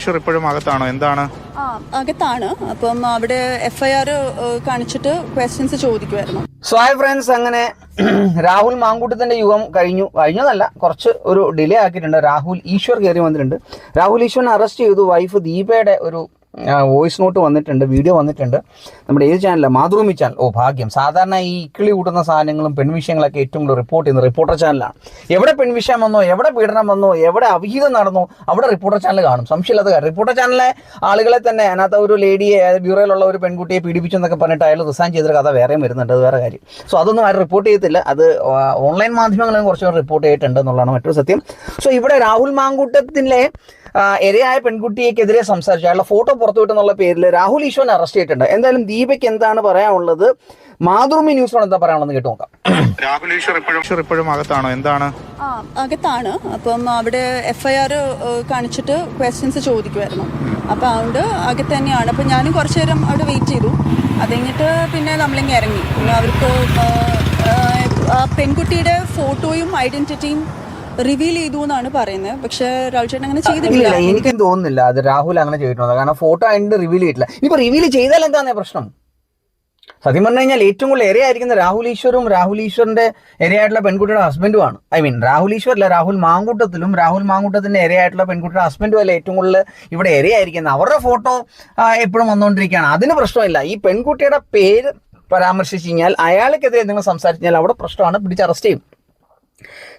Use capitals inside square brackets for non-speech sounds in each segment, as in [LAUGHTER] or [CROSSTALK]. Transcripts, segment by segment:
ഈശ്വർ ഇപ്പോഴും അകത്താണോ? എന്താണ്? ആ അകത്താണ്. അപ്പം അവിടെ എഫ്ഐആർ കാണിച്ചിട്ട് ക്വസ്റ്റ്യൻസ് ചോദിക്കുമായിരുന്നു സോ ഹായ് ഫ്രണ്ട്സ് അങ്ങനെ [CLEARS THROAT] രാഹുൽ മാങ്കൂട്ടത്തിന്റെ യുഗം കഴിഞ്ഞു. കഴിഞ്ഞതല്ല കുറച്ച് ഒരു ഡിലേ ആക്കിയിട്ടുണ്ട്. രാഹുൽ ഈശ്വർ കയറി വന്നിട്ടുണ്ട്. രാഹുൽ ഈശ്വറിനെ അറസ്റ്റ് ചെയ്തു. വൈഫ് ദീപയുടെ ഒരു വോയിസ് നോട്ട് വന്നിട്ടുണ്ട് വീഡിയോ വന്നിട്ടുണ്ട്. നമ്മുടെ ഏത് ചാനലാണ് മാതൃഭൂമി ചാനൽ ഓ ഭാഗ്യം. സാധാരണ ഈ ഇക്കിളി കൂട്ടുന്ന സാധനങ്ങളും പെൺവിഷയങ്ങളൊക്കെ ഏറ്റവും കൂടുതൽ റിപ്പോർട്ട് ചെയ്യുന്ന റിപ്പോർട്ടർ ചാനലാണ് എവിടെ പെൺവിഷയം വന്നോ എവിടെ പീഡനം വന്നോ എവിടെ അവിഹിതം നടന്നോ അവിടെ റിപ്പോർട്ടർ ചാനൽ കാണും. സംശയമില്ലാത്ത കാര്യം. റിപ്പോർട്ടർ ചാനലിലെ ആളുകളെ തന്നെ അതിനകത്ത് ഒരു ലേഡിയെ ബ്യൂറോയിലുള്ള ഒരു പെൺകുട്ടിയെ പീഡിപ്പിച്ചു എന്നൊക്കെ പറഞ്ഞിട്ട് അയാൾ റിസൈൻ ചെയ്തൊരു കഥ വേറെയും വരുന്നുണ്ട്. അത് വേറെ കാര്യം. സോ അതൊന്നും ആരും റിപ്പോർട്ട് ചെയ്യത്തില്ല. അത് ഓൺലൈൻ മാധ്യമങ്ങളും കുറച്ചുകൂടെ റിപ്പോർട്ട് ചെയ്തിട്ടുണ്ട് എന്നുള്ളതാണ് മറ്റൊരു സത്യം. സോ ഇവിടെ രാഹുൽ മാങ്കൂട്ടത്തിലെ ആ, ഇരയായ പെൺകുട്ടിയെക്കെതിരെ സംസാരിച്ചു. അയാളുടെ ഫോട്ടോ പുറത്തുവിട്ടെന്നുള്ള പേരിൽ രാഹുൽ ഈശ്വരനെ അറസ്റ്റ് ചെയ്തിട്ടുണ്ട്. എന്തായാലും ദീപയ്ക്ക് എന്താണ് പറയാനുള്ളത്? മാതൃഭൂമി ന്യൂസിനോട് എന്താ പറയാനുള്ളത് കേട്ട് നോക്കാം. രാഹുൽ ഈശ്വർ ഇപ്പോഴും ഈശ്വർ ഇപ്പോഴും അകത്താണോ. എന്താണ്? ആ അകത്താണ്. അപ്പം അവിടെ എഫ്ഐആർ കാണിച്ചിട്ട് ക്വസ്റ്റ്യൻസ് ചോദിക്കുമായിരുന്നു അപ്പം അതുകൊണ്ട് അകത്ത് തന്നെയാണ്. അപ്പം ഞാനും കുറച്ച് നേരം അവിടെ വെയിറ്റ് ചെയ്തു. അത് കഴിഞ്ഞിട്ട് പിന്നെ നമ്മളിങ്ങനെ ഇറങ്ങി. പിന്നെ അവർക്ക് പെൺകുട്ടിയുടെ ഫോട്ടോയും ഐഡന്റിറ്റിയും റിവീൽ ചെയ്തു എന്നാണ് പറയുന്നത്. പക്ഷെ രാഹുൽ ചേട്ടൻ അങ്ങനെ ചെയ്തിട്ടില്ല. എനിക്കും തോന്നുന്നില്ല. അത് രാഹുൽ അങ്ങനെ ചെയ്തിട്ടുണ്ട്? കാരണം ഫോട്ടോ അതിന്റെ റിവീൽ ചെയ്തിട്ടില്ല. ഇപ്പൊ റിവീൽ ചെയ്താൽ എന്താണ് പ്രശ്നം? സത്യം പറഞ്ഞു കഴിഞ്ഞാൽ ഏറ്റവും കൂടുതൽ ഇരയായിരിക്കുന്ന രാഹുൽ ഈശ്വറും രാഹുൽ ഈശ്വറിന്റെ ഇരയായിട്ടുള്ള പെൺകുട്ടിയുടെ ഹസ്ബൻഡുമാണ് ഐ മീൻ രാഹുൽ ഈശ്വർ അല്ല രാഹുൽ മാങ്കൂട്ടത്തിലും രാഹുൽ മാങ്കൂട്ടത്തിന്റെ ഇരയായിട്ടുള്ള പെൺകുട്ടിയുടെ ഹസ്ബൻഡും അല്ല ഏറ്റവും കൂടുതൽ ഇവിടെ ഇരയായിരിക്കുന്നത്? അവരുടെ ഫോട്ടോ എപ്പോഴും വന്നുകൊണ്ടിരിക്കുകയാണ് അതിന് പ്രശ്നമില്ല. ഈ പെൺകുട്ടിയുടെ പേര് പരാമർശിച്ചു കഴിഞ്ഞാൽ അയാൾക്കെതിരെ നിങ്ങൾ സംസാരിച്ചു കഴിഞ്ഞാൽ അവിടെ പ്രശ്നമാണ്. പിടിച്ച് അറസ്റ്റ് ചെയ്യും.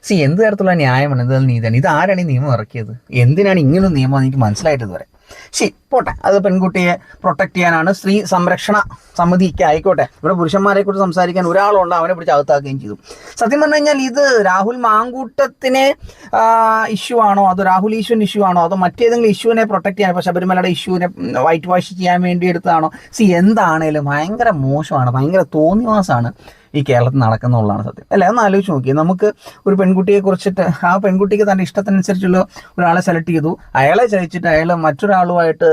സി എന്ത് തരത്തിലുള്ള ന്യായമാണ്? എന്ത് നീതിയാണ്? ഇത് ആരാണ് ഈ നിയമം ഇറക്കിയത്? എന്തിനാണ് ഇങ്ങനെ നിയമം എനിക്ക് മനസ്സിലായിട്ട് വരെ ശരി പോട്ടെ. അത് പെൺകുട്ടിയെ പ്രൊട്ടക്ട് ചെയ്യാനാണ് സ്ത്രീ സംരക്ഷണ സമിതിക്ക് ആയിക്കോട്ടെ. ഇവിടെ പുരുഷന്മാരെ കുറിച്ച് സംസാരിക്കാൻ ഒരാളുണ്ട് അവനെ പിടിച്ച് അകത്താക്കുകയും ചെയ്തു. സത്യം പറഞ്ഞു കഴിഞ്ഞാൽ ഇത് രാഹുൽ മാങ്കൂട്ടത്തിനെ ഇഷ്യൂ ആണോ? അതോ രാഹുൽ ഈശ്വൻ ഇഷ്യൂ ആണോ? അതോ മറ്റേതെങ്കിലും ഇഷ്യൂവിനെ പ്രൊട്ടക്ട് ചെയ്യാൻ ഇപ്പോൾ ശബരിമലയുടെ ഇഷ്യൂവിനെ വൈറ്റ് വാഷ് ചെയ്യാൻ വേണ്ടി എടുത്തതാണോ? സി എന്താണേലും ഭയങ്കര മോശമാണ് ഭയങ്കര തോന്നിവാസമാണ് ഈ കേരളത്തിൽ നടക്കുന്നുള്ളതാണ് സത്യം. അല്ലേ? ഒന്ന് ആലോചിച്ച് നോക്കി നമുക്ക് ഒരു പെൺകുട്ടിയെ കുറിച്ചിട്ട് ആ പെൺകുട്ടിക്ക് തന്റെ ഇഷ്ടത്തിനനുസരിച്ചുള്ള ഒരാളെ സെലക്ട് ചെയ്തു. അയാളെ ചതിച്ചിട്ട് അയാൾ മറ്റൊരാളുമായിട്ട്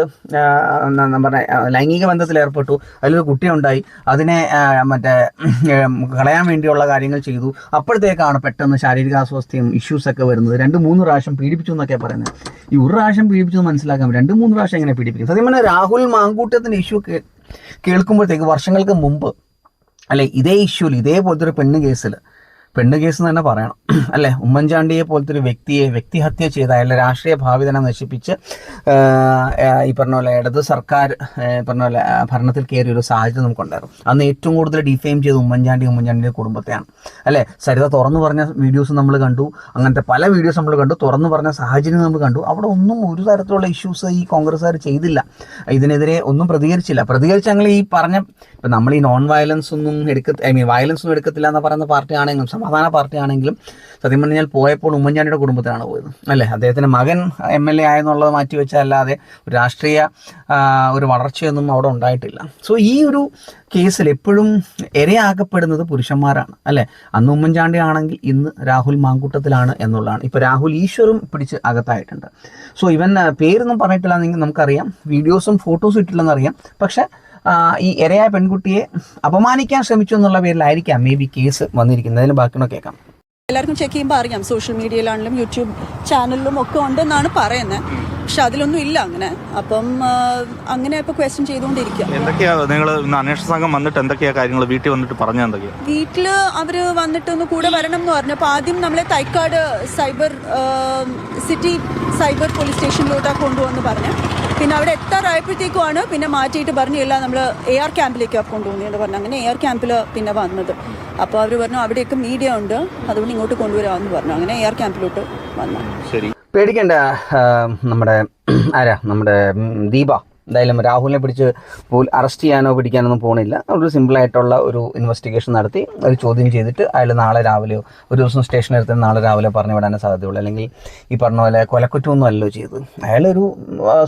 എന്താ പറയുക ലൈംഗിക ബന്ധത്തിൽ ഏർപ്പെട്ടു. അതിലൊരു കുട്ടിയുണ്ടായി. അതിനെ മറ്റേ കളയാൻ വേണ്ടിയുള്ള കാര്യങ്ങൾ ചെയ്തു. അപ്പോഴത്തേക്കാണ് പെട്ടെന്ന് ശാരീരിക ഇഷ്യൂസ് ഒക്കെ വരുന്നത്. രണ്ട് മൂന്ന് പ്രാവശ്യം പീഡിപ്പിച്ചു എന്നൊക്കെ പറയുന്നത്. ഈ ഒരു പ്രാവശ്യം പീഡിപ്പിച്ചു മനസ്സിലാക്കാൻ രണ്ട് മൂന്ന് പ്രാവശ്യം എങ്ങനെ പീഡിപ്പിക്കും? സത്യം പറഞ്ഞാൽ രാഹുൽ മാങ്കൂട്ടത്തിന്റെ ഇഷ്യൂ കേൾക്കുമ്പോഴത്തേക്ക് വർഷങ്ങൾക്ക് മുമ്പ് അല്ലെ ഇതേ ഇഷ്യൂൽ ഇതേപോലത്തെ ഒരു പെണ്ണ് കേസിൽ പെണ്ണ് കേസ് എന്ന് തന്നെ പറയണം. [CLEARS THROAT] അല്ലെ? ഉമ്മൻചാണ്ടിയെ പോലത്തെ ഒരു വ്യക്തിയെ വ്യക്തിഹത്യ ചെയ്ത അയാളുടെ രാഷ്ട്രീയ ഭാവി തന്നെ നശിപ്പിച്ച് ഈ പറഞ്ഞ പോലെ ഇടത് സർക്കാർ പറഞ്ഞ പോലെ ഭരണത്തിൽ കയറിയ ഒരു സാഹചര്യം നമുക്കുണ്ടായിരുന്നു. അന്ന് ഏറ്റവും കൂടുതൽ ഡിഫെയിം ചെയ്ത് ഉമ്മൻചാണ്ടി ഉമ്മൻചാണ്ടിയുടെ കുടുംബത്തെയാണ്. അല്ലെ? സരിത തുറന്നു പറഞ്ഞ വീഡിയോസ് നമ്മൾ കണ്ടു അങ്ങനത്തെ പല വീഡിയോസ് നമ്മൾ കണ്ടു തുറന്നു പറഞ്ഞ സാഹചര്യം നമ്മൾ കണ്ടു. അവിടെ ഒന്നും ഒരു തരത്തിലുള്ള ഇഷ്യൂസ് ഈ കോൺഗ്രസ്സുകാർ ചെയ്തില്ല. ഇതിനെതിരെ ഒന്നും പ്രതികരിച്ചില്ല. പ്രതികരിച്ച് ഞങ്ങൾ ഈ പറഞ്ഞ ഇപ്പം നമ്മൾ ഈ നോൺ വയലൻസ് ഒന്നും എടുക്ക ഐ മീൻ വയലൻസ് ഒന്നും എടുക്കത്തില്ല എന്ന് പറയുന്ന പാർട്ടി ആണെങ്കിലും സമാധാന പാർട്ടി ആണെങ്കിലും സത്യം പറഞ്ഞാൽ പോയപ്പോൾ ഉമ്മൻചാണ്ടിയുടെ കുടുംബത്തിലാണ് പോയത്. അല്ലേ? അദ്ദേഹത്തിന്റെ മകൻ എം എൽ എ ആയെന്നുള്ളത് മാറ്റി വെച്ചല്ലാതെ ഒരു രാഷ്ട്രീയ ഒരു വളർച്ചയൊന്നും അവിടെ ഉണ്ടായിട്ടില്ല. സോ ഈ ഒരു കേസിൽ എപ്പോഴും ഇരയാക്കപ്പെടുന്നത് പുരുഷന്മാരാണ്. അല്ലേ? അന്ന് ഉമ്മൻചാണ്ടി ആണെങ്കിൽ ഇന്ന് രാഹുൽ മാങ്കൂട്ടത്തിലാണ് എന്നുള്ളതാണ്. ഇപ്പോൾ രാഹുൽ ഈശ്വറും പിടിച്ച് അകത്തായിട്ടുണ്ട്. സോ ഇവൻ പേരൊന്നും പറഞ്ഞിട്ടില്ല എന്നെങ്കിൽ നമുക്കറിയാം. വീഡിയോസും ഫോട്ടോസും ഇട്ടില്ലെന്നറിയാം പക്ഷേ ആ, ഈ ഇരയായ പെൺകുട്ടിയെ അപമാനിക്കാൻ ശ്രമിച്ചു എന്നുള്ള പേരിലായിരിക്കാം മേ ബി കേസ് വന്നിരിക്കുന്നത്. അതിന് ബാക്കിയൊക്കെ കേൾക്കാം. എല്ലാവർക്കും ചെക്ക് ചെയ്യുമ്പോൾ അറിയാം. സോഷ്യൽ മീഡിയയിലാണെങ്കിലും യൂട്യൂബ് ചാനലിലും ഒക്കെ ഉണ്ടെന്നാണ് പറയുന്നത്. പക്ഷെ അതിലൊന്നും ഇല്ല അങ്ങനെ. അപ്പം അങ്ങനെ ഇപ്പൊ ക്വസ്റ്റ്യൻ ചെയ്തുകൊണ്ടിരിക്കുക. എന്തൊക്കെയാ നിങ്ങൾ ഇന്ന് അന്വേഷണ സംഘം വന്നിട്ട് എന്തൊക്കെയാ കാര്യങ്ങൾ വീട്ടിൽ വന്നിട്ട് പറഞ്ഞ എന്തൊക്കെയാ? വീട്ടിൽ അവർ വന്നിട്ട് ഒന്ന് കൂടെ വരണം എന്ന് പറഞ്ഞു. അപ്പോൾ ആദ്യം നമ്മളെ Thycaud cyber city cyber police സ്റ്റേഷനിലോട്ടാണ് കൊണ്ടുവന്ന് പറഞ്ഞു. പിന്നെ അവിടെ എത്താറായപ്പോഴത്തേക്കുമാണ് പിന്നെ മാറ്റിയിട്ട് പറഞ്ഞു ഇല്ല നമ്മൾ എ ആർ ക്യാമ്പിലേക്ക് കൊണ്ടുപോകുന്നു. എന്ന് പറഞ്ഞു. അങ്ങനെ എ ആർ ക്യാമ്പിൽ പിന്നെ വന്നത്. അപ്പോൾ അവർ പറഞ്ഞു അവിടെയൊക്കെ മീഡിയ ഉണ്ട്. അതുകൊണ്ട് ഇങ്ങോട്ട് കൊണ്ടുവരാമെന്ന് പറഞ്ഞു. അങ്ങനെ എ ആർ ക്യാമ്പിലോട്ട് വന്നു. ശരി. പേടിക്കേണ്ട നമ്മുടെ ആരാ നമ്മുടെ ദീപ. എന്തായാലും രാഹുലിനെ പിടിച്ച് അറസ്റ്റ് ചെയ്യാനോ പിടിക്കാനൊന്നും പോകണില്ല ഒരു സിമ്പിളായിട്ടുള്ള ഒരു ഇൻവെസ്റ്റിഗേഷൻ നടത്തി ഒരു ചോദ്യം ചെയ്തിട്ട് അയാൾ നാളെ രാവിലെയോ ഒരു ദിവസം സ്റ്റേഷനിൽ എടുത്ത് നാളെ രാവിലെ പറഞ്ഞു വിടാനേ സാധ്യതയുള്ളൂ. അല്ലെങ്കിൽ ഈ പറഞ്ഞ പോലെ കൊലക്കുറ്റമൊന്നും അല്ലല്ലോ ചെയ്തത് അയാളൊരു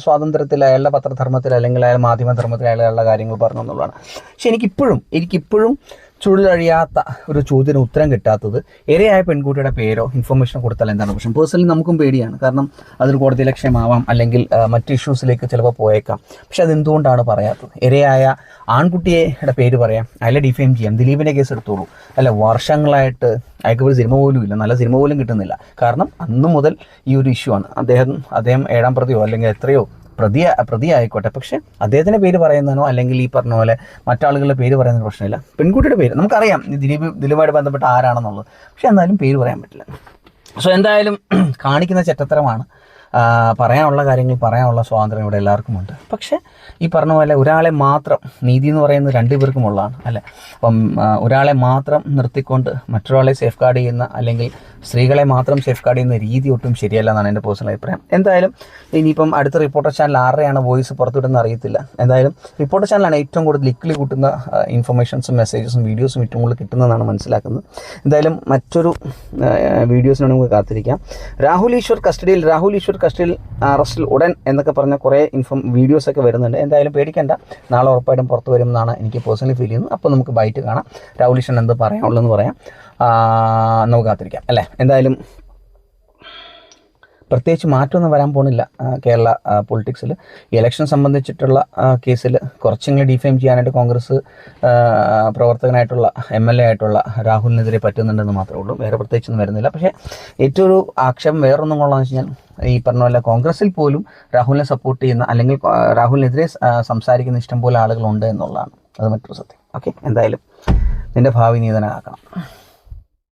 സ്വാതന്ത്ര്യത്തിൽ അയാളുടെ പത്രധർമ്മത്തിൽ അല്ലെങ്കിൽ അയാൾ മാധ്യമധർമ്മത്തിൽ അയാളുടെ കാര്യങ്ങൾ പറഞ്ഞു എന്നുള്ളതാണ്. പക്ഷെ എനിക്കിപ്പോഴും എനിക്കിപ്പോഴും ചുരുളഴിയാത്ത ഒരു ചോദ്യത്തിന് ഉത്തരം കിട്ടാത്തത് ഇരയായ പെൺകുട്ടിയുടെ പേരോ ഇൻഫർമേഷനോ കൊടുത്താൽ എന്താണ്? പ്രശ്നം പേഴ്സണലി നമുക്കും പേടിയാണ്. കാരണം അതൊരു കോടതി ലക്ഷ്യമാവാം അല്ലെങ്കിൽ മറ്റ് ഇഷ്യൂസിലേക്ക് ചിലപ്പോൾ പോയേക്കാം. പക്ഷെ അതെന്തുകൊണ്ടാണ് പറയാത്തത്? ഇരയായ ആൺകുട്ടിയുടെ പേര് പറയാം. അയാളെ ഡിഫെയിം ചെയ്യാം. ദിലീപിന്റെ കേസ് എടുത്തോളൂ. അല്ല വർഷങ്ങളായിട്ട് അയാൾക്ക് ഒരു സിനിമ പോലും ഇല്ല. നല്ല സിനിമ പോലും കിട്ടുന്നില്ല. കാരണം അന്ന് മുതൽ ഈ ഒരു ഇഷ്യൂ ആണ്. അദ്ദേഹം അദ്ദേഹം ഏഴാം പ്രതിയോ അല്ലെങ്കിൽ എത്രയോ പ്രതി പ്രതി ആയിക്കോട്ടെ പക്ഷെ അദ്ദേഹത്തിന്റെ പേര് പറയുന്നതിനോ അല്ലെങ്കിൽ ഈ പറഞ്ഞ പോലെ മറ്റാളുകളുടെ പേര് പറയുന്നതിന് പ്രശ്നമില്ല. പെൺകുട്ടിയുടെ പേര് നമുക്കറിയാം ദിലീപ് ദിലീപുമായിട്ട് ബന്ധപ്പെട്ട ആരാണെന്നുള്ളത്. പക്ഷെ എന്തായാലും പേര് പറയാൻ പറ്റില്ല. സോ എന്തായാലും [CLEARS THROAT] കാണിക്കുന്ന ചെറ്റത്തരമാണ് പറയാനുള്ള കാര്യങ്ങൾ പറയാനുള്ള സ്വാതന്ത്ര്യം ഇവിടെ എല്ലാവർക്കും ഉണ്ട്. പക്ഷേ ഈ പറഞ്ഞ പോലെ ഒരാളെ മാത്രം നീതി എന്ന് പറയുന്നത് രണ്ടുപേർക്കുമുള്ളതാണ് അല്ലേ? അപ്പം ഒരാളെ മാത്രം നിർത്തിക്കൊണ്ട് മറ്റൊരാളെ സേഫ് ഗാർഡ് ചെയ്യുന്ന അല്ലെങ്കിൽ സ്ത്രീകളെ മാത്രം സേഫ് ഗാർഡ് ചെയ്യുന്ന രീതി ഒട്ടും ശരിയല്ല എന്നാണ് എന്റെ പേഴ്സണൽ അഭിപ്രായം. എന്തായാലും ഇനിയിപ്പം അടുത്ത റിപ്പോർട്ടർ ചാനൽ ആരുടെയാണ് വോയിസ് പുറത്തുവിടുന്ന അറിയത്തില്ല. എന്തായാലും റിപ്പോർട്ടർ ചാനലാണ് ഏറ്റവും കൂടുതൽ ലിക്കിൽ കൂട്ടുന്ന ഇൻഫർമേഷൻസും മെസ്സേജസും വീഡിയോസും ഏറ്റവും കൂടുതൽ കിട്ടുന്നതാണ് മനസ്സിലാക്കുന്നത്. എന്തായാലും മറ്റൊരു വീഡിയോസിന് നമുക്ക് കാത്തിരിക്കാം. രാഹുൽ ഈശ്വർ കസ്റ്റഡിയിൽ രാഹുൽ ഈശ്വർ കസ്റ്റഡിയിൽ അറസ്റ്റിൽ ഉടൻ എന്നൊക്കെ പറഞ്ഞ കുറേ ഇൻഫോം വീഡിയോസൊക്കെ വരുന്നുണ്ട്. എന്തായാലും പേടിക്കേണ്ട. നാളെ ഉറപ്പായിട്ടും പുറത്ത് വരുമെന്നാണ് എനിക്ക് പേഴ്സണലി ഫീൽ ചെയ്യുന്നത്. അപ്പോൾ നമുക്ക് ബൈറ്റ് കാണാം. രാഹുൽ ഈശ്വർ എന്ത് പറയാനുള്ളതെന്ന് പറയാം. നമുക്ക് കാത്തിരിക്കാം അല്ലേ? എന്തായാലും പ്രത്യേകിച്ച് മാറ്റമൊന്നും വരാൻ പോകുന്നില്ല കേരള പൊളിറ്റിക്സിൽ ഇലക്ഷൻ സംബന്ധിച്ചിട്ടുള്ള കേസിൽ കുറച്ചെങ്കിലും ഡിഫെയിം ചെയ്യാനായിട്ട് കോൺഗ്രസ് പ്രവർത്തകനായിട്ടുള്ള എം എൽ എ ആയിട്ടുള്ള രാഹുലിനെതിരെ പറ്റുന്നുണ്ടെന്ന് മാത്രമേ ഉള്ളൂ. വേറെ പ്രത്യേകിച്ചൊന്നും വരുന്നില്ല. പക്ഷേ ഏറ്റവും ഒരു ആക്ഷേപം വേറൊന്നും കൊള്ളാന്ന് വെച്ച് കഴിഞ്ഞാൽ ഈ പറഞ്ഞ പോലെ കോൺഗ്രസിൽ പോലും രാഹുലിനെ സപ്പോർട്ട് ചെയ്യുന്ന അല്ലെങ്കിൽ രാഹുലിനെതിരെ സംസാരിക്കുന്ന ഇഷ്ടംപോലെ ആളുകളുണ്ട് എന്നുള്ളതാണ്. അത് മറ്റൊരു സത്യം. ഓക്കെ? എന്തായാലും നിന്റെ ഭാവി നീതനാക്കണം